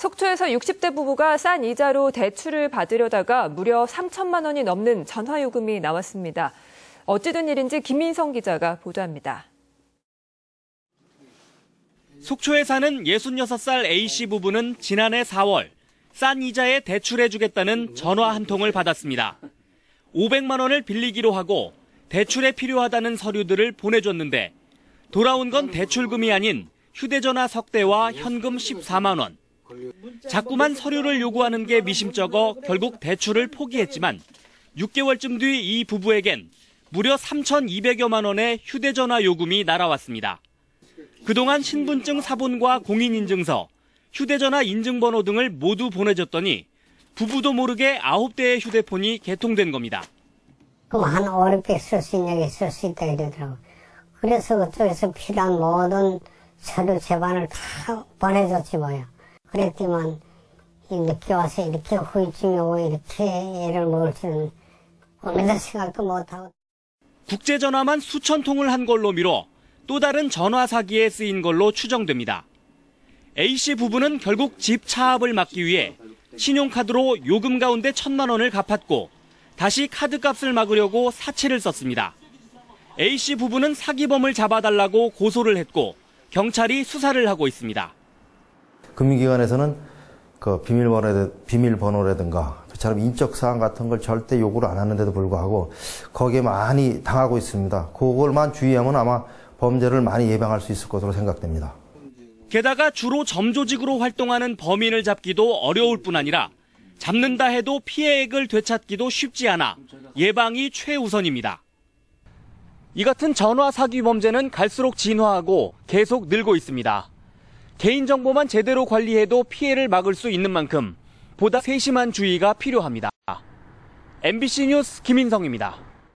속초에서 60대 부부가 싼 이자로 대출을 받으려다가 무려 3천만 원이 넘는 전화요금이 나왔습니다. 어찌된 일인지 김민성 기자가 보도합니다. 속초에 사는 66살 A씨 부부는 지난해 4월 싼 이자에 대출해주겠다는 전화 한 통을 받았습니다. 500만 원을 빌리기로 하고 대출에 필요하다는 서류들을 보내줬는데 돌아온 건 대출금이 아닌 휴대전화 석 대와 현금 14만 원. 자꾸만 서류를 요구하는 게 미심쩍어 결국 대출을 포기했지만 6개월쯤 뒤 이 부부에겐 무려 3,200여만 원의 휴대전화 요금이 날아왔습니다. 그동안 신분증 사본과 공인인증서, 휴대전화 인증번호 등을 모두 보내줬더니 부부도 모르게 9대의 휴대폰이 개통된 겁니다. 그럼 한 5, 600쓸수 있냐게 쓸수 있다 이러더라고. 그래서 그쪽에서 필요한 모든 서류 제반을 다 보내줬지 뭐야. 그랬더만 늦게 와서 이렇게 후유증이 오고 이렇게 애를 먹을 줄은 꿈에도 생각도 못하고. 국제전화만 수천 통을 한 걸로 미뤄 또 다른 전화 사기에 쓰인 걸로 추정됩니다. A씨 부부는 결국 집 차압을 막기 위해 신용카드로 요금 가운데 천만 원을 갚았고 다시 카드값을 막으려고 사채를 썼습니다. A씨 부부는 사기범을 잡아달라고 고소를 했고 경찰이 수사를 하고 있습니다. 금융기관에서는 그 비밀번호, 비밀번호라든가 저처럼 인적 사항 같은 걸 절대 요구를 안 하는데도 불구하고 거기에 많이 당하고 있습니다. 그걸만 주의하면 아마 범죄를 많이 예방할 수 있을 것으로 생각됩니다. 게다가 주로 점조직으로 활동하는 범인을 잡기도 어려울 뿐 아니라 잡는다 해도 피해액을 되찾기도 쉽지 않아 예방이 최우선입니다. 이 같은 전화 사기 범죄는 갈수록 진화하고 계속 늘고 있습니다. 개인정보만 제대로 관리해도 피해를 막을 수 있는 만큼 보다 세심한 주의가 필요합니다. MBC 뉴스 김인성입니다.